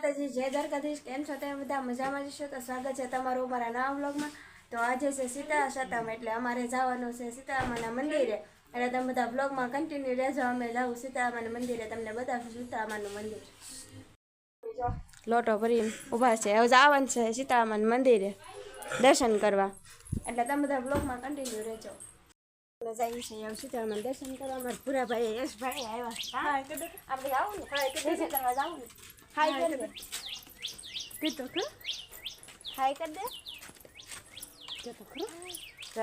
માતાજી, જય દ્વારકાધીશ. કેમ છો? તમે બધા મજામાં જશો તો સ્વાગત છે તમારું અમારા નવા વ્લોગમાં. તો આજે છે સીતા સતમ એટલે અમારે જવાનું છે સીતારામાના મંદિરે. એટલે તમે બધા વ્લોગમાં કન્ટિન્યુ રહેજો. અમે જાઉં સીતારામાના મંદિરે. તમને બતાવશું સીતારામાનું મંદિર. લોટો ભરી ઊભા છે. હવે જવાનું છે સીતારામાના મંદિરે દર્શન કરવા. એટલે તમે બધા વ્લોગમાં કન્ટિન્યુ રહેજો. જઈએ છીએ હવે સીતારામન દર્શન કરવા. મારા પૂરા ભાઈ યશભાઈ આવ્યા. આપણે આવું ને કરવા જાવું ને હાય કરી દે કીધું ખરું હાય કર દે જો તો ખરું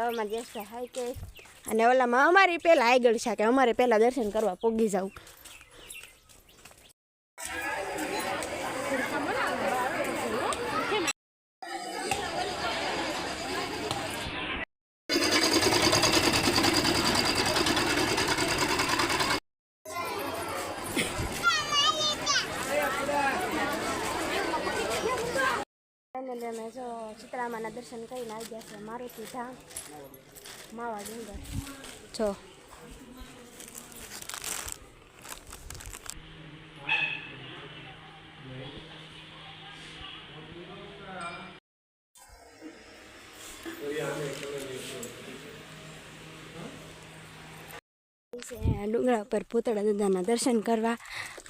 અમારા યશભાઈ હાય કે અને ઓલામાં અમારી પહેલાં આગળ છે કે અમારે પહેલાં દર્શન કરવા પોગી જવું ફાઇનલી અમે જો ચિત્રામાના દર્શન કરીને આવી ગયા છે મારુતિ ધામ, માવા ડુંગર. જો. ડુંગરા ઉપર ભૂતળા દાદાના દર્શન કરવા.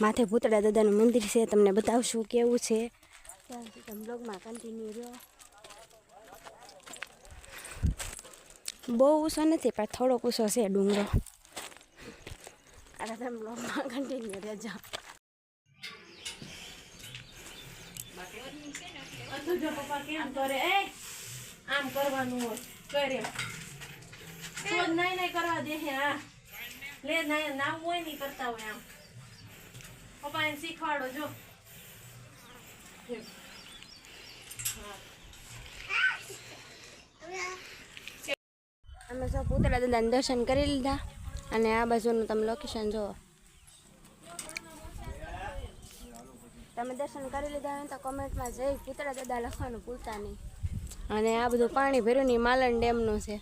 માથે ભૂતળા દાદાનું મંદિર છે, તમને બતાવશું કેવું છે. ત્યાં સુધી બ્લોગમાં કન્ટિન્યુ રહ્યો બહુ ઊંચો નથી પણ થોડોક ઊંચો છે ડુંગરો અરે તમે બ્લોગમાં કન્ટિન્યુ રહેજો આમ કરવાનું હોય કરે તો નહીં નાઈ કરવા દે હે લે નાવું હોય નહીં કરતા હોય આમ પપ્પાને શીખવાડો જો. અમે સૌ પૂતળા દાદાના દર્શન કરી લીધા અને આ બાજુનું તમે લોકેશન જુઓ. તમે દર્શન કરી લીધા હોય તો કોમેન્ટમાં જઈ પૂતળા દાદા લખવાનું ભૂલતા નહીં. અને આ બધું પાણી ભર્યું ની માલણ ડેમનું છે.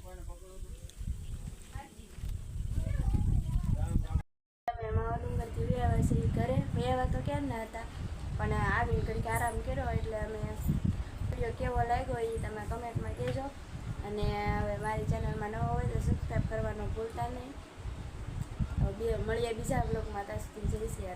ઘરે બે તો ક્યાં ના હતા? પણ આવીને ઘડીક આરામ કર્યો એટલે અમે વીડિયો કેવો લાગ્યો એ તમે કમેન્ટમાં કહેજો. અને હવે મારી ચેનલમાં નવો હોય તો સબસ્ક્રાઈબ કરવાનું ભૂલતા નહીં. બે મળીએ બીજા બ્લોગમાં ત્યાં સુધી જય શ્રી